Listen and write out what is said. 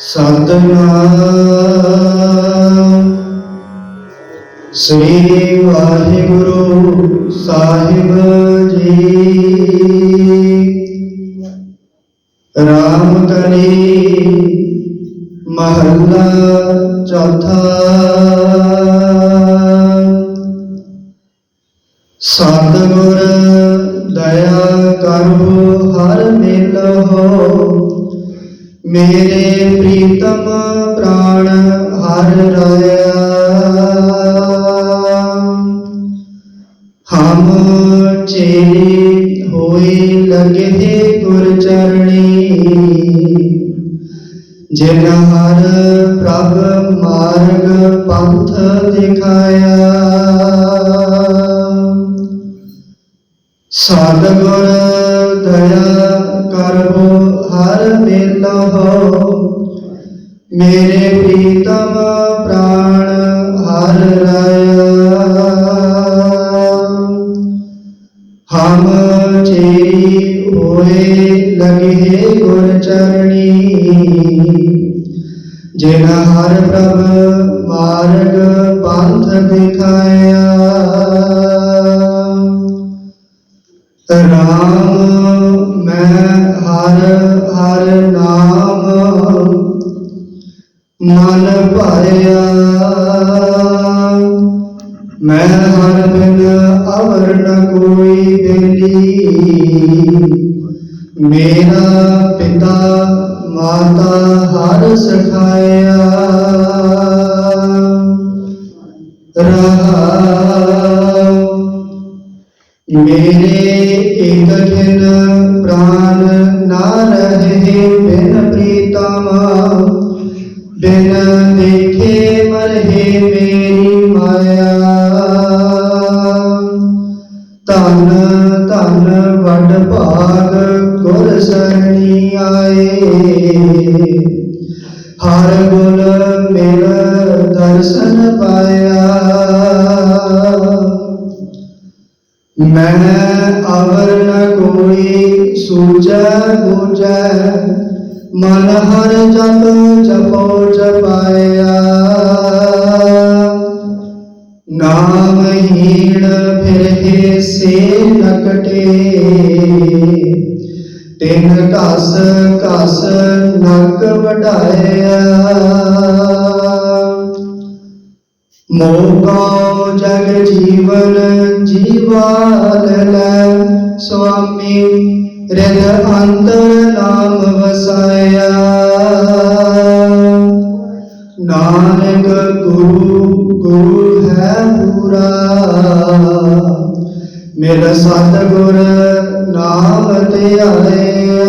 ਸਤਨਾਮ। ਸ੍ਰੀ ਵਾਹਿਗੁਰੂ ਸਾਹਿਬ ਜੀ। ਰਾਮ ਕਲੀ ਮਹੱਲਾ ਚੌਥਾ। ਸਤਿਗੁਰ ਦਇਆ ਕਰੋ। ਮੇਰੇ ਪ੍ਰੀਤਮ ਪ੍ਰਾਣ ਹਰ ਰਾਇਆ। ਹਮ ਚੇਰੇ ਹੋਏ ਲਗੇ ਗੁਰ ਚਰਣੀ। ਜਿਨ ਹਰ ਪ੍ਰਭ ਮਾਰਗ ਪੰਥ ਦਿਖਾਇਆ। ਸਤਿਗੁਰ ਦਇਆ ਕਰੋ ਹਰ ਮਿਲੋ ਮੇਰੇ ਪ੍ਰੀਤਮ ਪ੍ਰਾਣ ਹਰ ਰਾਇਆ। ਹਮ ਚੇਰੀ ਹੋਏ ਲਗੇ ਗੁਰ ਚਰਣੀ। ਜਿਨ ਹਰ ਪ੍ਰਭ ਮਾਰਗ ਪੰਥ ਦਿਖਾਇਆ। ਨਾਮ ਮਨ ਭਰਿਆ। ਮੈਂ ਹਰ ਬਿਨ ਅਵਰ ਨ ਕੋਈ ਬੇਲੀ। ਮੇਰਾ ਪਿਤਾ ਮਾਤਾ ਹਰ ਸਖਾਇਆ। ਰਹਾ ਮੇਰੇ ਇੱਕ ਦਿਨ ਪ੍ਰਾਨ ਨਾ ਰਹੇ ਬਿਨ ਪ੍ਰੀਤਮ ਬਿਨ ਦੇਖੇ ਮਰਹੇ ਮੇਰੀ ਮਾਇਆ। ਧਨ ਧਨ ਵੱਡ ਭਾਗ ਗੁਰ ਸਰਣੀ ਆਏ। ਹਰ ਗੁਣ ਮਿਲ ਦਰਸ਼ਨ ਪਾਇਆ। ਮੈਂ ਅਵਰ ਨ ਕੋਈ ਸੂਝੈ ਮਨ ਹਰ ਜਪ, ਜਪੋ ਜਪਾਇਆ। ਨਾਮ ਹੀਣ ਫਿਰਹਿ ਸੇ ਨਕਟੇ ਤਿਨ ਘਸ ਘਸ ਨਕ ਵਢਾਇਆ। ਮੋਕਾ ਜਗ ਜੀਵਨ ਜੀਵਾਲ ਲੈ। ਸੁਆਮੀ ਰਿਦ ਅੰਤਰ ਨਾਮ ਵਸਾਇਆ। ਨਾਨਕ ਗੁਰੂ ਗੁਰੂ ਹੈ ਪੂਰਾ। ਮੇਰਾ ਸਤਿਗੁਰ ਨਾਮ ਧਿਆਇਆ।